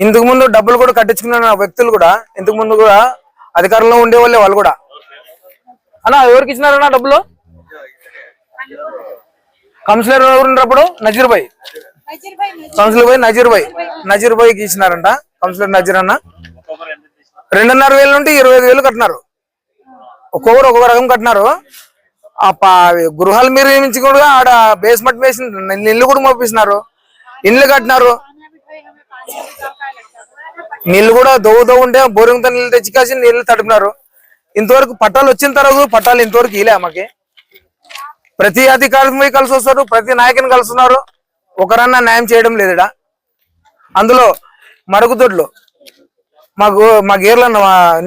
ఇంతకు ముందు డబ్బులు కూడా కట్టించుకున్న వ్యక్తులు కూడా ఇంతకు ముందు కూడా అధికారంలో ఉండేవాళ్ళే వాళ్ళు కూడా. అన్న ఎవరికి ఇచ్చినారన్న డబ్బులు? కౌన్సిలర్ ఎవరున్నప్పుడు నజీర్ భాయ్ కౌన్సిలర్ భాయ్ నజీర్ భాయ్ నజీర్ భాయ్కి ఇచ్చినారంట. కౌన్సిలర్ నజీర్ అన్న. రెండున్నర వేల నుండి ఇరవై ఐదు వేలు కట్టినారు. ఒక్కొక్కరు ఒక్కొక్క రకం కట్టినారు. ఆ పా- గృహాలు మీరు నుంచి కూడా ఆడ బేస్మెంట్ వేసి ఇల్లు కూడా మోపిస్తున్నారు. ఇల్లు కట్టినారు. నీళ్ళు కూడా దవ్వు దవ్వు ఉంటే బోరింగ్ నీళ్ళు తెచ్చి కాసి నీళ్ళు తడిపినారు. ఇంతవరకు పట్టాలు వచ్చిన తర్వాత పట్టాలు ఇంతవరకు ఇలే మాకి ప్రతి అధికారి కలిసి వస్తారు ప్రతి నాయకుని కలుస్తున్నారు ఒకరన్నా న్యాయం చేయడం లేదుడా అందులో మరుగుదొడ్లు. మాకు మా గేర్ల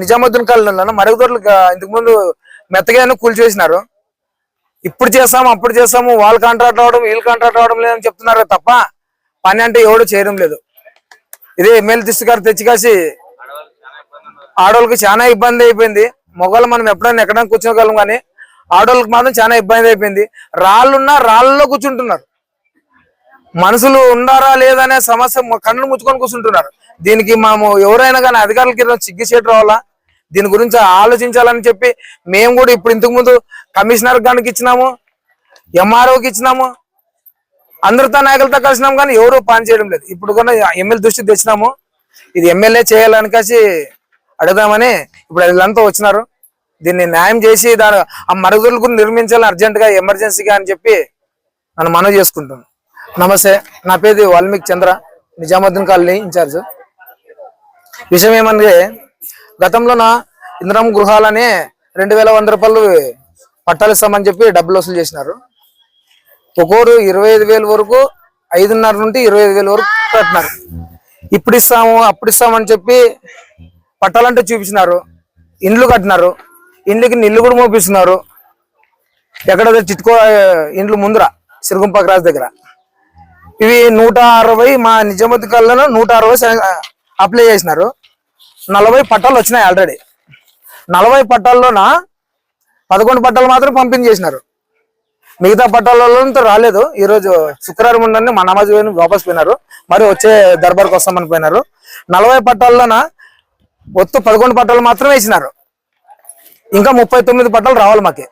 నిజాముద్దీన్ కాలంలో మరుగుదొడ్లు ఇంతకుముందు ఇంతకు ముందు కూల్చేసినారు ఇప్పుడు చేస్తాము అప్పుడు చేస్తాము వాళ్ళు కాంట్రాక్ట్ అవడం వీళ్ళు కాంట్రాక్ట్ అవ్వడం లేదని చెప్తున్నారు తప్ప పని అంటే ఎవడు చేయడం లేదు. ఇదే ఎమ్మెల్యే దిష్టి గారు తెచ్చి కాసి ఆడవాళ్ళకి చాలా ఇబ్బంది అయిపోయింది. మొగలు మనం ఎప్పుడైనా ఎక్కడైనా కూర్చోగలం కానీ ఆడవాళ్ళకి మాత్రం చాలా ఇబ్బంది అయిపోయింది. రాళ్ళున్నా రాళ్ళలో కూర్చుంటున్నారు. మనుషులు ఉండారా లేదనే సమస్య మ- కన్నులు ముచ్చుకొని కూర్చుంటున్నారు. దీనికి మనము ఎవరైనా కానీ అధికారులకి సిగ్గు చేయడం రావాలా? దీని గురించి ఆలోచించాలని చెప్పి మేము కూడా ఇప్పుడు ఇంతకుముందు కమిషనర్ గానికి ఇచ్చినాము ఎంఆర్ఓకి ఇచ్చినాము అందరితో నాయకులతో కలిసినాం కానీ ఎవరు పని చేయడం లేదు. ఇప్పుడు కూడా ఎమ్మెల్యే దృష్టి తెచ్చినాము. ఇది ఎమ్మెల్యే చేయాలని కాసి అడుగుదామని ఇప్పుడు వీళ్ళంతా వచ్చినారు. దీన్ని న్యాయం చేసి దాని ఆ మరుగుదొడ్లు కూడా నిర్మించాలి అర్జెంట్గా ఎమర్జెన్సీగా అని చెప్పి నన్ను మనవి చేసుకుంటాను నమస్తే నా పేరు వాల్మీకి చంద్ర నిజాముద్దీన్ కాలనీ ఇన్ఛార్జ్. విషయం ఏమంటే గతంలో నా ఇంద్రం గృహాలని రెండు వేల వంద రూపాయలు పట్టాలు ఇస్తామని చెప్పి డబ్బులు వసూలు చేసినారు. ఒక్కోరు ఇరవై ఐదు వేల వరకు ఐదున్నర నుండి ఇరవై ఐదు వేల వరకు కట్టినారు. ఇప్పుడు ఇస్తాము అప్పుడు ఇస్తామని చెప్పి పట్టాలంటే చూపించినారు. ఇండ్లు కట్టినారు. ఇండ్లకి నిల్లు కూడా మోపిస్తున్నారు. ఎక్కడ చిట్టుకో ఇండ్లు ముందర సిరుగుంపాక క్రాస్ దగ్గర. ఇవి నూట అరవై మా నిజామతి కళ్ళలో నూట అరవై అప్లై చేసినారు. నలభై పట్టాలు వచ్చినాయి ఆల్రెడీ. నలభై పట్టాల్లోన పదకొండు పట్టాలు మాత్రం పంపిణీ చేసినారు మిగతా పట్టాలలో రాలేదు. ఈ రోజు శుక్రవారం ఉండని మా నమాజ్ పోయిన వాపస్ పోయినారు. మరి వచ్చే దర్బార్కి వస్తామని పోయినారు. నలభై పట్టాల్లోన ఒత్తు పదకొండు పట్టాలు మాత్రమే ఇచ్చినారు ఇంకా ముప్పై తొమ్మిది పట్టాలు రావాలి మాకి.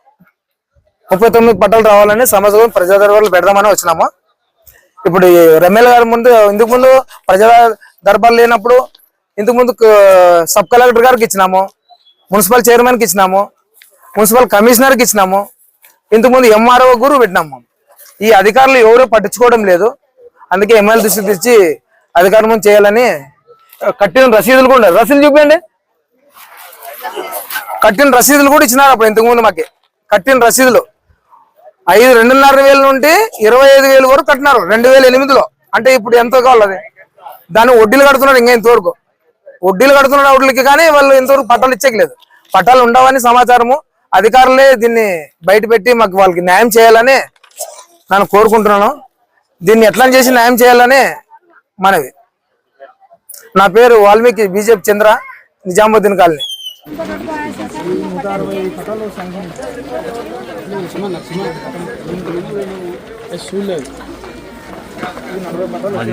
ముప్పై తొమ్మిది పట్టాలు రావాలని సమాజం ప్రజా దర్బార్లు పెడదామని వచ్చినాము. ఇప్పుడు ఈ గారి ముందు ఇందుకు ముందు ప్రజా దర్బార్ లేనప్పుడు ఇందుకు ముందు సబ్ కలెక్టర్ గారికి ఇచ్చినాము. మున్సిపల్ చైర్మన్కి ఇచ్చినాము. మున్సిపల్ కమిషనర్కి ఇచ్చినాము. ఇంతకుముందు ఎంఆర్ఓ గురు పెట్టినాము ఈ అధికారులు ఎవరూ పట్టించుకోవడం లేదు. అందుకే ఎమ్మెల్యే దృష్టి తెచ్చి అధికారం చేయాలని కట్టిన రసీదులు కూడా రసీదులు చూపించండి. కట్టిన రసీదులు కూడా ఇచ్చినారు అప్పుడు ఇంతకుముందు మాకి. కట్టిన రసీదులు. ఐదు రెండున్నర వేల నుండి ఇరవై ఐదు వేలు వరకు కట్టినారు. రెండు వేల ఎనిమిదిలో. అంటే ఇప్పుడు ఎంతో కావాలి అది. దాన్ని వడ్డీలు కడుతున్నాడు ఇంకా ఇంతవరకు. వడ్డీలు కడుతున్నాడు వడ్డీలకి కానీ వాళ్ళు ఇంతవరకు పట్టాలు ఇచ్చేయలేదు పట్టాలు ఉండవని సమాచారము అధికారులే దీన్ని బయటపెట్టి మాకు వాళ్ళకి న్యాయం చేయాలని నేను కోరుకుంటున్నాను. దీన్ని ఎట్లా చేసి న్యాయం చేయాలని మనవి. నా పేరు వాల్మీకి బీజేపీ చంద్ర నిజాముద్దీన్ కాలనీ. అది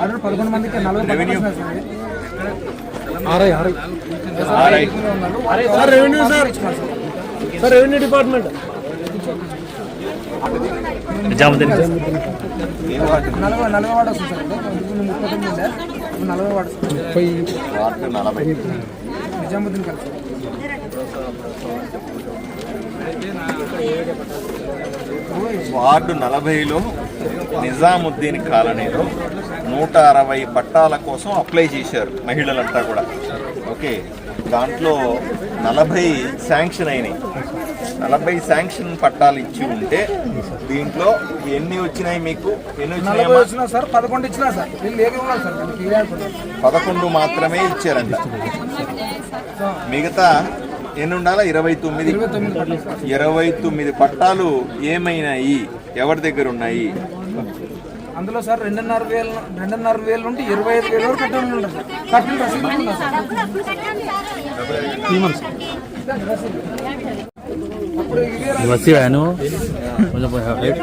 ఆర్డర్ పదకొండు మందికి నలభై పట్టాలు వచ్చినాయి sir sir revenue sir. Sir revenue department Nizamuddin నలభై నలభై వాడు వస్తుంది సార్. ఇప్పుడు ముప్పై తొమ్మిది ఉండే ఇప్పుడు నలభై వాడు వస్తుంది. ముప్పై. వార్డు నలభై. నిజాముద్దీన్ కలిసి వార్డు నలభైలో నిజాముద్దీన్ కాలనీలో నూట అరవై పట్టాల కోసం అప్లై చేశారు మహిళలంతా కూడా. ఓకే దాంట్లో నలభై శాంక్షన్ అయినాయి. నలభై శాంక్షన్ పట్టాలు ఇచ్చి ఉంటే దీంట్లో ఎన్ని వచ్చినాయి మీకు? ఎన్ని నలభై వచ్చినాయమ్మా వచ్చినా సార్ పదకొండు మాత్రమే ఇచ్చారంట. మిగతా ఎన్ని ఉండాలా? ఇరవై తొమ్మిది. ఇరవై తొమ్మిది పట్టాలు ఏమైనాయి? ఎవరి దగ్గర ఉన్నాయి? అందులో సార్ రెండున్నర వేల రెండున్నర వేల నుండి ఇరవై ఐదు వేల వరకు కట్టాలని ఉంటుంది సార్. కట్టిన రసీదు ఉంటుంది అను కొంచెం rate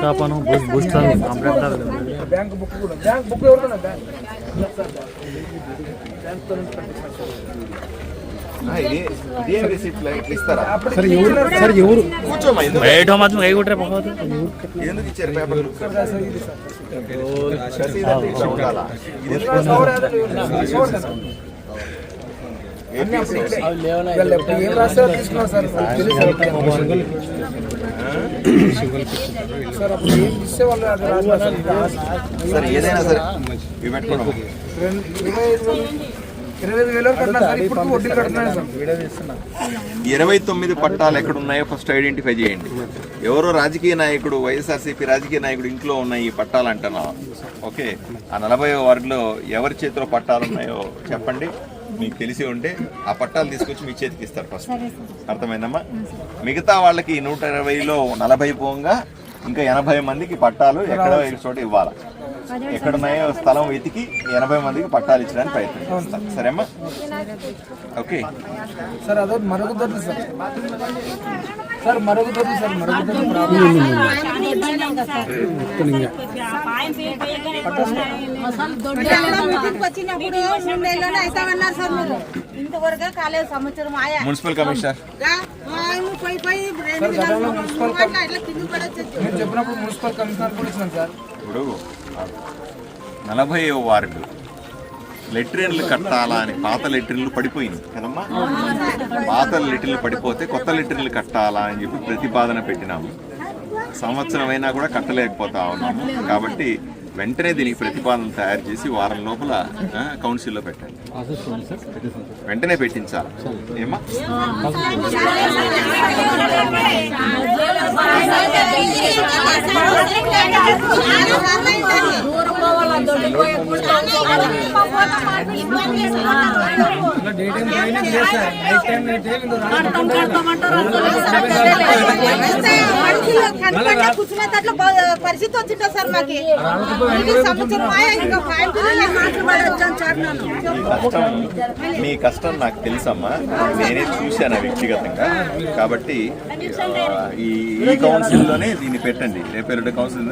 complaint bank book bank book ఎవరు బ్యాంక్ బ్యాంక్. बैठो मत कहीं उठ रहे बहुत ఎందుకు ఇచ్చారు పేపర్లు ఇది సార్ రసీదు అంటే ఇట్లా ఉండాలా ఇది ఎందుకు సవర్ ఏదో సవర్ కదా. ఏపీ వీళ్ళు ఎప్పుడు ఏం రాస్తారో తీసుకున్నాం సార్ వాళ్ళకి తెలియదు సార్. సార్ అప్పుడు ఏం ఇస్తే వాళ్ళు అది రాస్తారు సార్. సరే ఏదైనా సరే ఇవి పెట్టుకోవడం రెండు- ఇరవై ఐదు వేలు ఇరవై తొమ్మిది పట్టాలు ఎక్కడ ఉన్నాయో ఫస్ట్ ఐడెంటిఫై చేయండి. ఎవరో రాజకీయ నాయకుడు వైఎస్ఆర్సీపీ రాజకీయ నాయకుడు ఇంట్లో ఉన్న ఈ పట్టాలు అంటున్నావు? ఓకే. ఆ నలభై వార్డులో ఎవరి చేతిలో పట్టాలు ఉన్నాయో చెప్పండి. మీకు తెలిసి ఉంటే ఆ పట్టాలు తీసుకొచ్చి మీ చేతికి ఇస్తారు ఫస్ట్. అర్థమైందమ్మా? మిగతా వాళ్ళకి నూట ఇరవైలో నలభై పోగా ఇంకా ఎనభై మందికి పట్టాలు ఎక్కడో చోట ఇవ్వాలి? ఎక్కడున్నాయో స్థలం వెతికి ఎనభై మందికి పట్టాలు ఇచ్చడానికి ప్రయత్నం చేస్తాం సరేమ్మా? ఓకే. సార్ అదే మరుగుదొడ్లు సార్. సార్ మరుగుదొడ్లు సార్ ప్రాబ్లం వచ్చినప్పుడు మూడేళ్ళలో అవుతామన్నారు సార్ మీరు ఇంతవరకు కాలేదు సంవత్సరం ఆయా మున్సిపల్ కమిషనర్ పోయి పోయి చెప్పినప్పుడు మున్సిపల్ కమిషనర్ కూడా ఇచ్చినాం సార్ ఇప్పుడు నలభై వార్డు లెట్రిన్లు కట్టాలా అని పాత లెట్రిన్లు పడిపోయింది కదమ్మా? పాత లెట్రిన్లు పడిపోతే కొత్త లెట్రిన్లు కట్టాలా అని చెప్పి ప్రతిపాదన పెట్టినాము. సంవత్సరం అయినా కూడా కట్టలేకపోతా ఉన్నాము. కాబట్టి వెంటనే దీనికి ప్రతిపాదన తయారు చేసి వారం లోపల కౌన్సిల్లో పెట్టండి వెంటనే పెట్టించాలి. ఏమా ఇలా పరిస్థితి వచ్చిందా సార్ మాకు? సంవత్సరం ఇంకా మీ కష్టం నాకు తెలుసమ్మా. నేనే చూశాను వ్యక్తిగతంగా. కాబట్టి ఈ ఈ కౌన్సిల్లోనే దీన్ని పెట్టండి. రేపు ఎల్లుండి కౌన్సిల్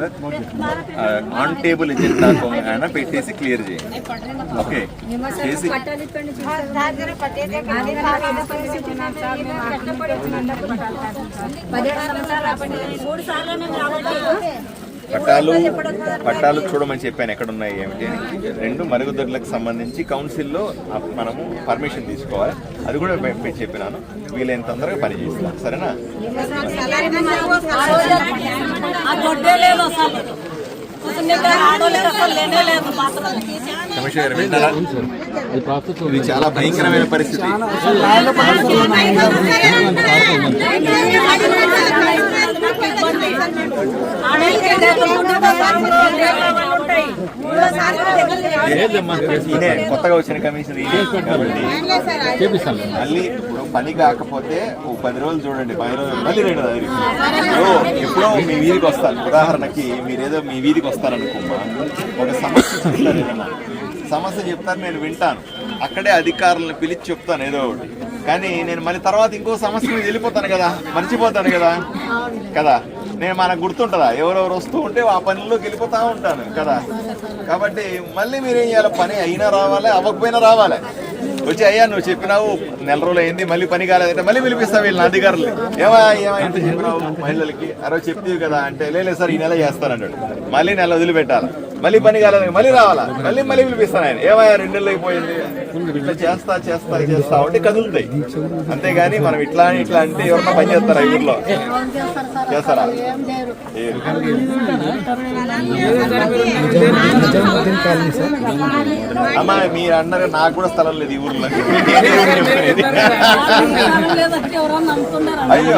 ఆన్ టేబుల్ ఎజెండా అయినా పెట్టేసి క్లియర్ చేయండి. ఓకే? చేసి పట్టాలు పట్టాలు చూడమని చెప్పాను ఎక్కడ ఉన్నాయి ఏమిటి అని రెండు మరుగుదొడ్లకు సంబంధించి కౌన్సిల్లో మనము పర్మిషన్ తీసుకోవాలి అది కూడా చెప్పినాను వీలైన తొందరగా పని చేస్తాం సరేనా? ఇది చాలా భయంకరమైన పరిస్థితి. కొత్తగా వచ్చిన కాబట్టి మళ్ళీ పని కాకపోతే ఓ పది రోజులు చూడండి పది రోజులు మళ్ళీ రెండు రోజులు ఎప్పుడో మీ వీధికి వస్తాను ఉదాహరణకి మీరేదో మీ వీధికి వస్తారనుకోమ్మా. ఒక సమస్య చెప్తారు సమస్య చెప్తారు నేను వింటాను. అక్కడే అధికారులను పిలిచి చెప్తాను ఏదో ఒకటి. కానీ నేను మళ్ళీ తర్వాత ఇంకో సమస్య మీద వెళ్ళిపోతాను కదా మర్చిపోతాను కదా. కదా? నేను మనకు గుర్తుంటుందా? ఎవరెవరు వస్తూ ఉంటే ఆ పనిలోకి వెళ్ళిపోతా ఉంటాను కదా. కాబట్టి మళ్ళీ మీరు ఏం చేయాలి? పని అయినా రావాలి అవ్వకపోయినా రావాలి. వచ్చి అయ్యా నువ్వు చెప్పినావు నెల రోజులు అయింది మళ్ళీ పని కాలేదంటే మళ్ళీ పిలిపిస్తావు వీళ్ళని అధికారులు ఏమా ఏమా చెప్పినావు మహిళలకి? అరవై చెప్తీవి కదా అంటే లేదు సార్ ఈ నెల చేస్తానంటాడు మళ్ళీ నెల వదిలిపెట్టాలి. మళ్ళీ పని కాలేదు మళ్ళీ రావాలా? మళ్ళీ మళ్ళీ పిలిపిస్తాను ఆయన. ఏమయ్యా రెండు నెలలు అయిపోయింది. ఇట్లా చేస్తా చేస్తా చేస్తా ఉంటే కదులుతాయి. అంతేగాని మనం ఇట్లా ఇట్లా అంటే ఎవరన్నా పని చేస్తారా ఊర్లో? చేస్తారా. అమ్మా మీరు అన్నారు నాకు కూడా స్థలం లేదు ఈ ఊర్లో. అయ్యో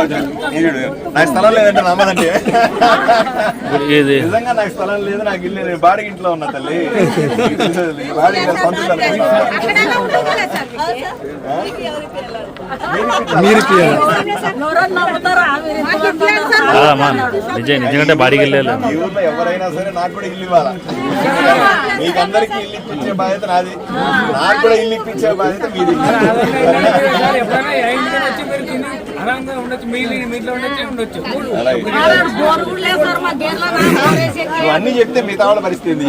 నాకు స్థలం లేదంటే నమ్మదండి. నిజంగా నాకు స్థలం లేదు నాకు ఇల్లు బాడిగ ఇంట్లో ఉన్నా తల్లి మీరు నిజం నిజంగా బాడీకి వెళ్ళాలి ఊర్లో ఎవరైనా సరే నాకు కూడా ఇల్లు ఇవ్వాలా మీకు అందరికి ఇల్లు ఇప్పించే బాధ్యత నాది నాకు కూడా ఇల్లు ఇప్పించే బాధ్యత మీది ఆనందంగా ఉండొచ్చు మీ మీ ఇంట్లో ఉండొచ్చు ఉండొచ్చు. అన్ని చెప్తే మిగతా వాళ్ళ పరిస్థితి.